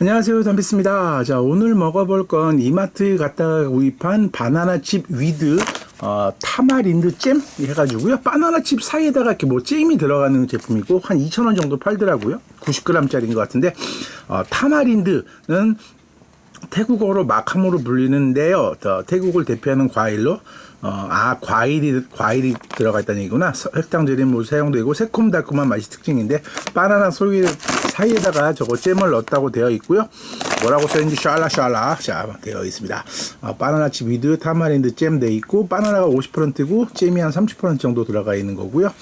안녕하세요 담비스입니다. 자 오늘 먹어볼 건 이마트 갔다가 구입한 바나나칩 위드 어, 타마린드 잼 해가지고요. 바나나칩 사이에다가 이렇게 뭐 잼이 들어가는 제품이고 한 2,000원 정도 팔더라고요. 90g 짜리인 것 같은데 어, 타마린드는 태국어로 마카모로 불리는데요. 더 태국을 대표하는 과일로 어, 아 과일이 과일이 들어가 있다는 얘기구나. 서- 혈당 제림으로 사용되고 새콤달콤한 맛이 특징인데 바나나 소위 사이에다가 저거 잼을 넣었다고 되어 있고요. 뭐라고 써있는지 샬라샬라 자 되어 있습니다. 어, 바나나 칩 위드 타마린드 잼 돼 있고 바나나가 50%고 잼이 한 30% 정도 들어가 있는 거고요.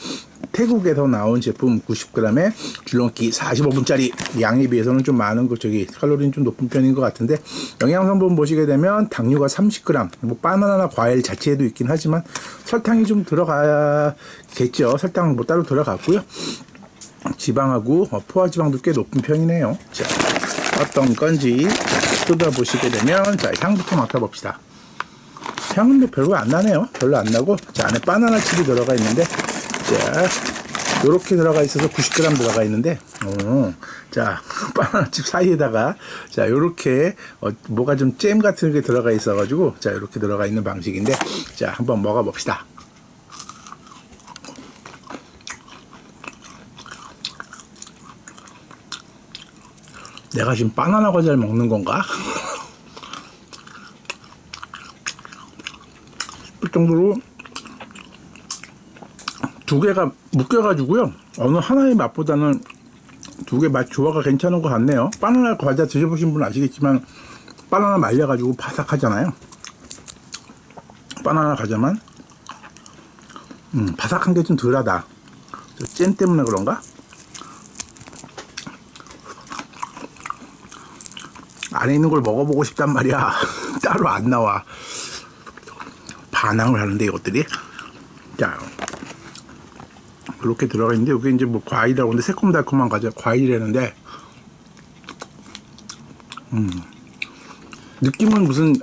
태국에서 나온 제품 90g에 줄넘기 45분짜리 양에 비해서는 좀 많은 거 저기 칼로리는 좀 높은 편인 것 같은데 영양 성분 보시게 되면 당류가 30g 뭐 바나나나 과일 자체에도 있긴 하지만 설탕이 좀 들어가겠죠. 설탕은 뭐 따로 들어갔고요. 지방하고 어, 포화 지방도 꽤 높은 편이네요. 자 어떤 건지 뜯어 보시게 되면 자 향부터 맡아봅시다. 향은 뭐 별로 안 나네요. 별로 안 나고 자 안에 바나나 칩이 들어가 있는데 자 요렇게 들어가 있어서 90g 들어가 있는데 어, 자 바나나 칩 사이에다가 자 요렇게 어, 뭐가 좀 잼 같은 게 들어가 있어 가지고 자 요렇게 들어가 있는 방식인데 자 한번 먹어 봅시다. 내가 지금 바나나 과자를 먹는 건가? 그 정도로 두 개가 묶여가지고요. 어느 하나의 맛보다는 두 개 맛 조화가 괜찮은 것 같네요. 바나나 과자 드셔보신 분은 아시겠지만 바나나 말려가지고 바삭하잖아요. 바나나 과자만 음, 바삭한 게 좀 덜하다. 저잼 때문에 그런가? 안에 있는 걸 먹어보고 싶단 말이야. 따로 안 나와. 반항을 하는데 이것들이 자 이렇게 들어가 있는데 여기 이제 뭐 과일이라고 하는데 새콤달콤한 과자 과일이라는데 음 느낌은 무슨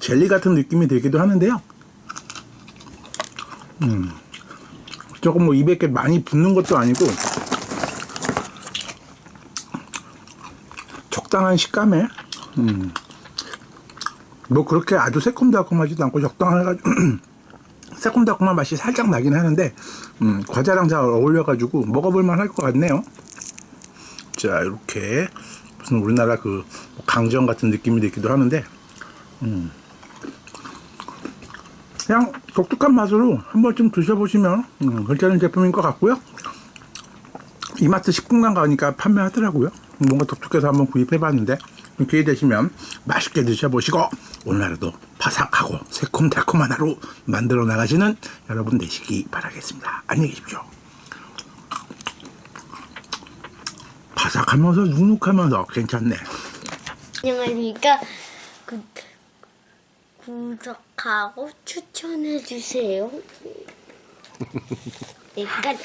젤리 같은 느낌이 들기도 하는데요 음 조금 뭐 입에 이렇게 많이 붙는 것도 아니고 적당한 식감에 음. 뭐 그렇게 아주 새콤달콤하지도 않고 적당해가지고 새콤달콤한 맛이 살짝 나긴 하는데 음, 과자랑 잘 어울려가지고 먹어볼만 할 것 같네요. 자 이렇게 무슨 우리나라 그 강정 같은 느낌이 들기도 하는데 음. 그냥 독특한 맛으로 한번 좀 드셔보시면 음, 괜찮은 제품인 것 같고요. 이마트 10분간 가니까 판매하더라고요. 뭔가 독특해서 한번 구입해봤는데 기회 되시면 맛있게 드셔보시고 오늘날에도 바삭하고 새콤달콤한 하루 만들어 나가시는 여러분 되시기 바라겠습니다. 안녕히 계십시오. 바삭하면서 눅눅하면서 괜찮네. 안녕하십니까. 구, 구독하고 추천해주세요. 약간